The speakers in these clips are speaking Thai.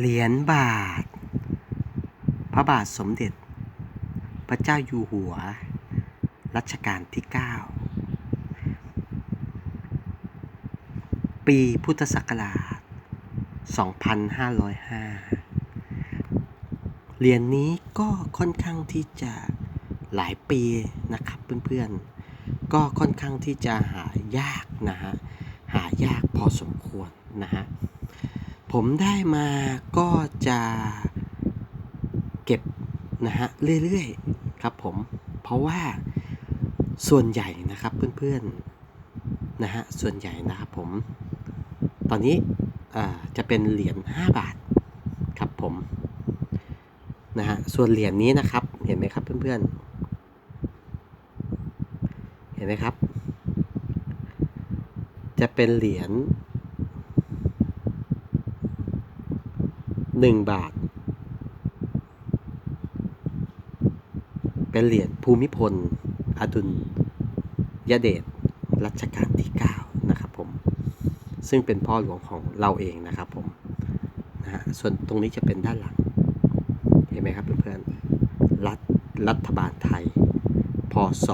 เหรียญบาท พระบาทสมเด็จ พระเจ้าอยู่หัว รัชกาลที่ 9 ปีพุทธศักราช 2505 เหรียญนี้ก็ค่อนข้างที่จะหลายปีนะครับเพื่อนๆ ก็ค่อนข้างที่จะหายากนะฮะ หายากพอสมควรนะฮะ ผมได้มาก็จะเก็บนะฮะเรื่อยๆครับผมเพราะว่าส่วนใหญ่นะครับเพื่อนๆนะฮะส่วนใหญ่นะครับผม ตอนนี้อ่าจะเป็นเหรียญ5บาทครับผมนะฮะส่วนเหรียญนี้นะครับเห็นไหมครับเพื่อนๆ เห็นไหมครับ จะเป็นเหรียญ หนึ่งบาท เป็นเหรียญภูมิพล อดุลยเดชรัชกาลที่ 9 นะครับผม ซึ่งเป็นพ่อหลวงของเราเองนะครับผมนะฮะส่วนตรงนี้จะเป็นด้านหลัง เห็นไหมครับเพื่อนๆรัฐรัฐบาลไทย พศ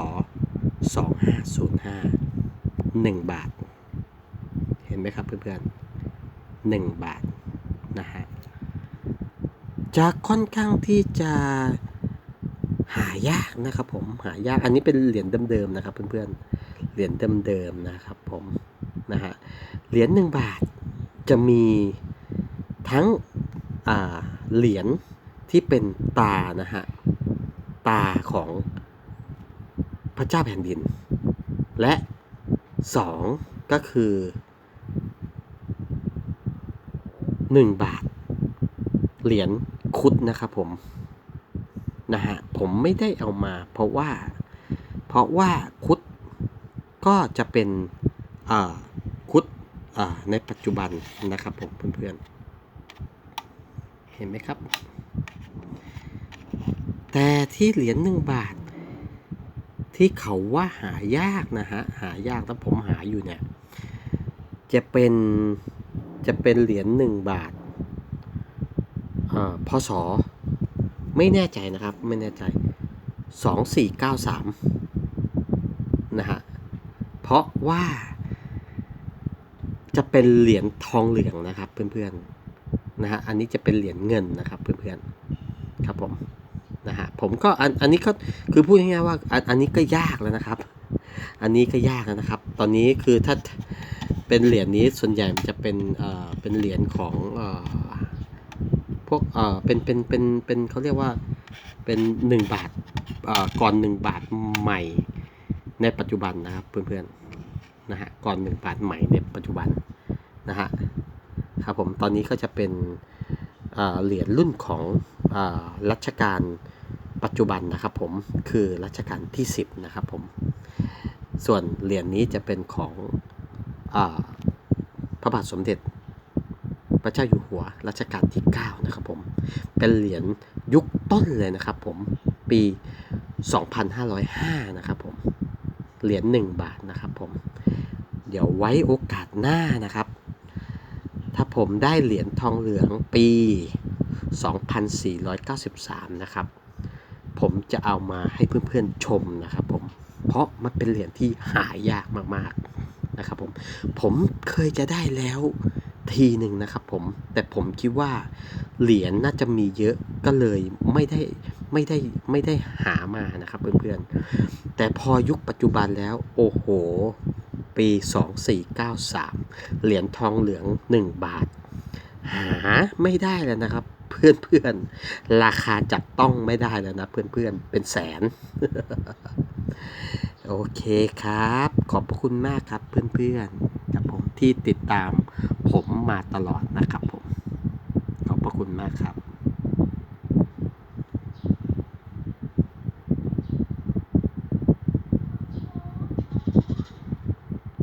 2505 1 บาท เห็นไหมครับเพื่อนๆ1 บาทนะฮะ จะค่อนข้างที่จะหายากนะครับผมหายากอันนี้เป็นเหรียญเดิมๆนะครับ เพื่อนๆเหรียญเดิมๆนะครับผมนะฮะเหรียญหนึ่งบาทจะมีทั้งเหรียญที่เป็นตานะฮะตาของพระเจ้าแผ่นดิน และสองก็คือหนึ่งบาท เหรียญ คุดนะครับผมนะฮะผมไม่ได้เอามา เพราะว่า เพราะว่าคุดก็จะเป็นคุดในปัจจุบันนะครับผมเพื่อนๆ เห็นไหมครับ แต่ที่เหรียญหนึ่งบาท ที่เขาว่าหายากนะฮะ หายากแล้วผมหาอยู่เนี่ย จะเป็นจะเป็นเหรียญหนึ่งบาท พศไม่แน่ใจนะครับ ไม่แน่ใจ 2493 นะฮะ เพราะว่าจะเป็นเหรียญทองเหลืองนะครับ เพื่อนๆนะฮะอันนี้จะเป็นเหรียญเงินนะครับ เพื่อนๆครับผมนะฮะผมก็อันอันนี้ก็คือพูดง่ายๆว่าอันอันนี้ก็ยากแล้วนะครับ อันนี้ก็ยากแล้วนะครับ ตอนนี้คือถ้าเป็นเหรียญนี้ส่วนใหญ่จะเป็นเอ่อเป็นเหรียญของเอ่อ วกเอ่อเป็นเป็นเป็นเป็นเขาเรียกว่าเป็นหนึ่งบาทเอ่อก่อนหนึ่งบาทใหม่ในปัจจุบันนะครับเพื่อนๆนะฮะก่อนหนึ่งบาทใหม่ในปัจจุบันนะฮะครับผมตอนนี้ก็จะเป็นเอ่อเหรียญรุ่นของเอ่อรัชกาลปัจจุบันนะครับผมคือรัชกาลที่ 10 นะครับผมส่วนเหรียญนี้จะเป็นของอาพระบาทสมเด็จ พระเจ้าอยู่หัวรัชกาลที่9นะครับผมเป็นเหรียญยุคต้นเลยนะครับผมปี 2505นะครับผมเหรียญ1บาทนะครับผมเดี๋ยวไว้โอกาสหน้านะครับ ถ้าผมได้เหรียญทองเหลืองปี 2493นะครับผมจะเอามาให้เพื่อนๆชมนะครับผมเพราะมันเป็นเหรียญที่หายากมากๆนะครับผมผมเคยจะได้แล้ว ทีหนึ่งนะครับผมแต่ผมคิดว่าเหรียญน่าจะมีเยอะก็เลยไม่ได้ไม่ได้ไม่ได้หามานะครับเพื่อนๆ แต่พอยุคปัจจุบันแล้วโอ้โห ปี 2493 เหรียญทองเหลือง 1 บาท หาไม่ได้แล้วนะครับ เพื่อนๆ ราคาจับต้องไม่ได้แล้วนะเพื่อนๆ เป็นแสน โอเคครับ ขอบพระคุณมากครับเพื่อนๆครับผมที่ติดตาม ผมมาตลอดนะครับผม ขอบพระคุณมากครับ